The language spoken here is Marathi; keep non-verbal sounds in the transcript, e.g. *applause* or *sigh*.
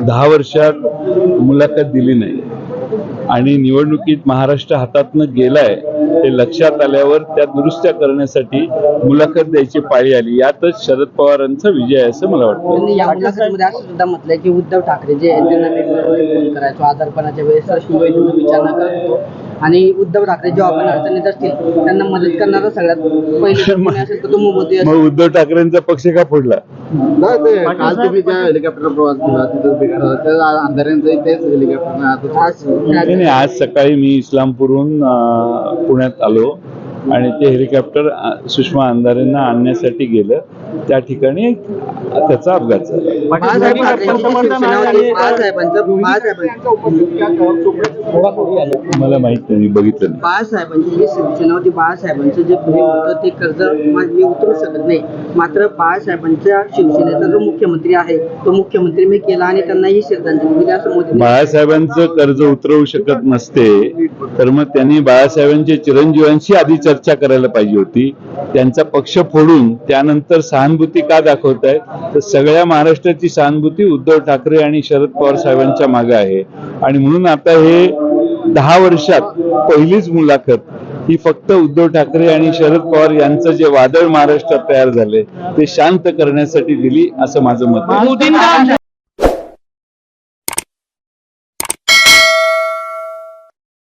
दहा वर्षात मुलाखत दिली नाही. आणि निवडणुकीत महाराष्ट्र हातातनं गेलाय ते लक्षात आल्यावर त्या दुरुस्त्या करण्यासाठी मुलाखत द्यायची पाळी आली. यातच शरद पवारांचा विजय आहे असं मला वाटतं. सुद्धा म्हटलंय की उद्धव ठाकरे जे आजारपणाच्या वेळेस आणि उद्धव ठाकरे जेव्हा आपण अडचणीत असतील त्यांना मदत करणारा सगळ्यात पहिले *laughs* कोणी असेल तर तो मोदी असेल. मग उद्धव ठाकरेंचा पक्ष का फोडला? नाही ते काल तुम्ही ज्या हेलिकॉप्टर प्रवास केला तिथं बिघडला त्या अंधाऱ्यांचं तेच हेलिकॉप्टर आज सकाळी मी इस्लामपूरहून पुण्यात आलो आणि ते हेलिकॉप्टर सुषमा अंधारेंना आणण्यासाठी गेलं. त्या ठिकाणी त्याचा अपघात झाला. मला माहीत नाही बघितलं बाळासाहेबांची जी शिवसेना होती बाळासाहेबांचं जे होतं ते कर्ज मा- उतरू शकत नाही. मात्र बाळासाहेबांच्या शिवसेनेचा जो मुख्यमंत्री आहे तो मुख्यमंत्री मी केला आणि त्यांना ही श्रद्धांजली दिली असं मोदी बाळासाहेबांचं कर्ज उतरवू शकत नसते तर मग त्यांनी बाळासाहेबांच्या चिरंजीवांशी आधी चर्चा करायला पाहिजे होती. त्यांचा पक्ष फोडून त्यानंतर सहानुभूती का दाखवत आहे तर सगळ्या महाराष्ट्राची सहानुभूती उद्धव ठाकरे आणि शरद पवार साहेबांच्या मागे आहे. आणि म्हणून आता हे दहा वर्षात पहिलीच मुलाखत ही फक्त उद्धव ठाकरे आणि शरद पवार यांचं जे वादळ महाराष्ट्रात तयार झाले ते शांत करण्यासाठी दिली असं माझं मत आहे.